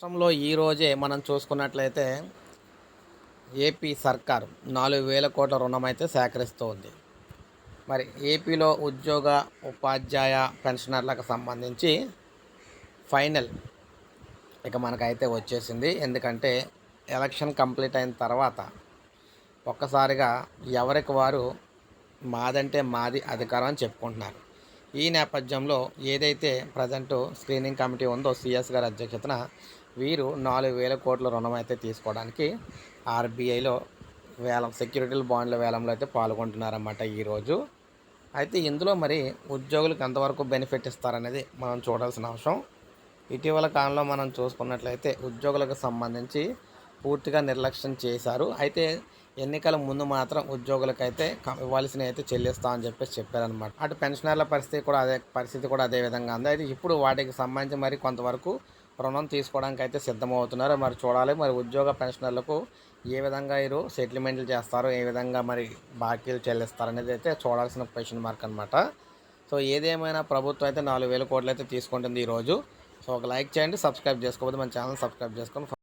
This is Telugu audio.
రాష్ట్రంలో ఈరోజే మనం చూసుకున్నట్లయితే ఏపీ సర్కార్ నాలుగు వేల కోట్ల రుణం అయితే సేకరిస్తోంది. మరి ఏపీలో ఉద్యోగ ఉపాధ్యాయ పెన్షనర్లకు సంబంధించి ఫైనల్ ఇక మనకైతే వచ్చేసింది. ఎందుకంటే ఎలక్షన్ కంప్లీట్ అయిన తర్వాత ఒక్కసారిగా ఎవరికి వారు మాదంటే మాది అధికారం అని చెప్పుకుంటున్నారు. ఈ నేపథ్యంలో ఏదైతే ప్రజెంట్ స్క్రీనింగ్ కమిటీ ఉందో సిఎస్ గారి అధ్యక్షతన వీరు నాలుగు వేల కోట్ల రుణం అయితే తీసుకోవడానికి ఆర్బీఐలో వేలం సెక్యూరిటీల బాండ్ల వేలంలో అయితే పాల్గొంటున్నారన్నమాట ఈరోజు అయితే ఇందులో మరి ఉద్యోగులకు ఎంతవరకు బెనిఫిట్ ఇస్తారనేది మనం చూడాల్సిన అవసరం ఇటీవల కాలంలో మనం చూసుకున్నట్లయితే ఉద్యోగులకు సంబంధించి పూర్తిగా నిర్లక్ష్యం చేశారు. అయితే ఎన్నికల ముందు మాత్రం ఉద్యోగులకైతే ఇవ్వాల్సిన అయితే చెల్లిస్తామని చెప్పేసి చెప్పారనమాట అటు పెన్షనర్ల పరిస్థితి కూడా అదే పరిస్థితి కూడా అదే విధంగా ఉంది. అయితే ఇప్పుడు వాటికి సంబంధించి మరి కొంతవరకు రుణం తీసుకోవడానికి అయితే సిద్ధమవుతున్నారు. మరి చూడాలి మరి ఉద్యోగ పెన్షనర్లకు ఏ విధంగా వీరు సెటిల్మెంట్లు చేస్తారో ఏ విధంగా మరి బాకీలు చెల్లిస్తారు అనేది అయితే చూడాల్సిన క్వశ్చన్ మార్క్ అనమాట సో ఏదేమైనా ప్రభుత్వం అయితే నాలుగు వేల కోట్లు అయితే తీసుకుంటుంది ఈరోజు. సో ఒక లైక్ చేయండి సబ్స్క్రైబ్ చేసుకోకపోతే మన ఛానల్ సబ్స్క్రైబ్ చేసుకొని